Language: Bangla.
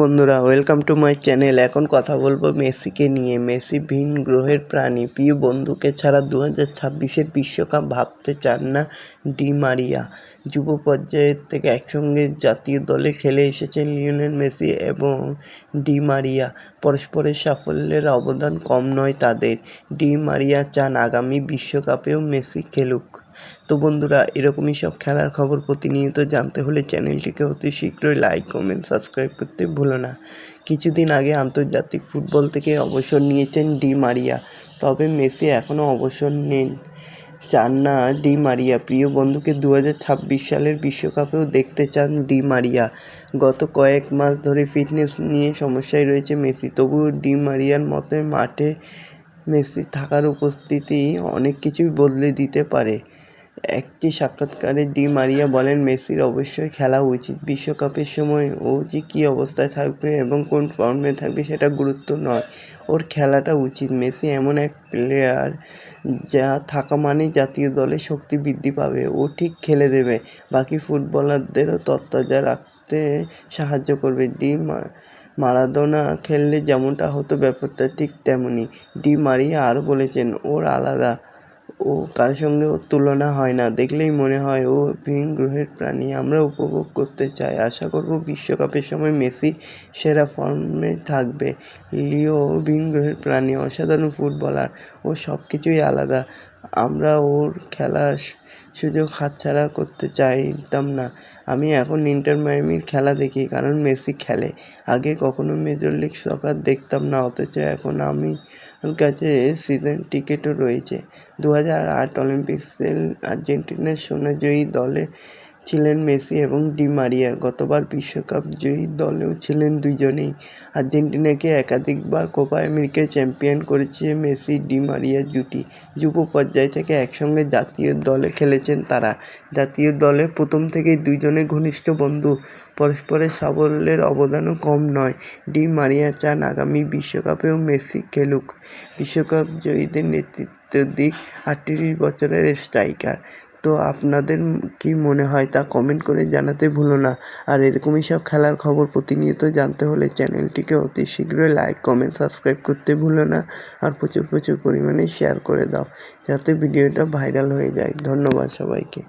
বন্ধুরা ওয়েলকাম টু মাই চ্যানেল এখন কথা বলব মেসিকে নিয়ে। মেসি ভিন গ্রহের প্রাণী। প্রিয় বন্ধুকে ছাড়া দু হাজার ছাব্বিশের বিশ্বকাপ ভাবতে চান না ডি মারিয়া। যুব পর্যায়ের থেকে একসঙ্গে জাতীয় দলে খেলে এসেছেন লিওনেল মেসি এবং ডি মারিয়া। পরস্পরের সাফল্যের অবদান কম নয় তাদের। ডি মারিয়া চান আগামী বিশ্বকাপেও মেসি খেলুক। তো বন্ধুরা, এরকমই সব খেলার খবর প্রতিনিয়ত জানতে হলে চ্যানেলটিকে অতি শীঘ্রই লাইক কমেন্ট সাবস্ক্রাইব করতে ভুলো না। কিছুদিন আগে আন্তর্জাতিক ফুটবল থেকে অবসর নিয়েছেন ডি মারিয়া, তবে মেসি এখনও অবসর নেন। চান না ডি মারিয়া। প্রিয় বন্ধুকে দু হাজার ছাব্বিশ সালের বিশ্বকাপেও দেখতে চান ডি মারিয়া। গত কয়েক মাস ধরে ফিটনেস নিয়ে সমস্যায় রয়েছে মেসি, তবুও ডি মারিয়ার মতে মাঠে মেসি থাকার উপস্থিতি অনেক কিছুই বদলে দিতে পারে। একটি সাক্ষাৎকারে ডি মারিয়া বলেন, মেসির অবশ্যই খেলা উচিত। বিশ্বকাপের সময় ও যে কী অবস্থায় থাকবে এবং কোন ফর্মে থাকবে সেটা গুরুত্ব নয়। ওর খেলাটা উচিত। মেসি এমন এক প্লেয়ার যা থাকা মানেই জাতীয় দলে শক্তি বৃদ্ধি পাবে। ও ঠিক খেলে দেবে। বাকি ফুটবলারদেরও তত্ত্বাজা রাখতে সাহায্য করবে। ডি মারাদোনা খেললে যেমনটা হতো ব্যাপারটা ঠিক তেমনই। ডি মারিয়া আরও বলেছেন, ওর আলাদা ও কার সঙ্গে ও তুলনা হয় না। দেখলেই মনে হয়, ও ভিন গ্রহের প্রাণী। আমরা উপভোগ করতে চাই। আশা করব বিশ্বকাপের সময় মেসি সেরা ফর্মে থাকবে। লিও ভিন গ্রহের প্রাণী, অসাধারণ ফুটবলার ও সব কিছুই আলাদা। আমরা ওর খেলা সুযোগ হাতছাড়া করতে চাইতাম না। আমি এখন ইন্টার মায়ামির খেলা দেখি, কারণ মেসি খেলে। আগে কখনো মেজর লিগ সকার দেখতাম না, অথচ এখন আমি কাছে সিজন টিকিটও রয়েছে। দু হাজার আট অলিম্পিক্সে আর্জেন্টিনার সোনাজয়ী দলে ছিলেন মেসি এবং ডি মারিয়া। গতবার বিশ্বকাপ জয়ী দলেও ছিলেন দুজনেই আর্জেন্টিনাকে একাধিকবার কোপা আমেরিকায় চ্যাম্পিয়ন করেছে মেসি, ডি মারিয়া জুটি। যুব পর্যায় থেকে একসঙ্গে জাতীয় দলে খেলেছেন তারা। জাতীয় দলে প্রথম থেকেই দুজনে ঘনিষ্ঠ বন্ধু। পরস্পরের সাফল্যের অবদানও কম নয়। ডি মারিয়া চান আগামী বিশ্বকাপেও মেসি খেলুক। বিশ্বকাপ জয়ীদের নেতৃত্ব দিক আটত্রিশ বছরের স্ট্রাইকার। তো আপনাদের কি মনে হয় তা কমেন্ট করে জানাতে ভুলো না। আর এরকমই সব খেলার খবর প্রতিনিয়ত জানতে হলে চ্যানেলটিকে অতি শীঘ্রই লাইক কমেন্ট সাবস্ক্রাইব করতে ভুলো না। আর প্রচুর প্রচুর পরিমাণে শেয়ার করে দাও, যাতে ভিডিওটা ভাইরাল হয়ে যায়। ধন্যবাদ সবাইকে।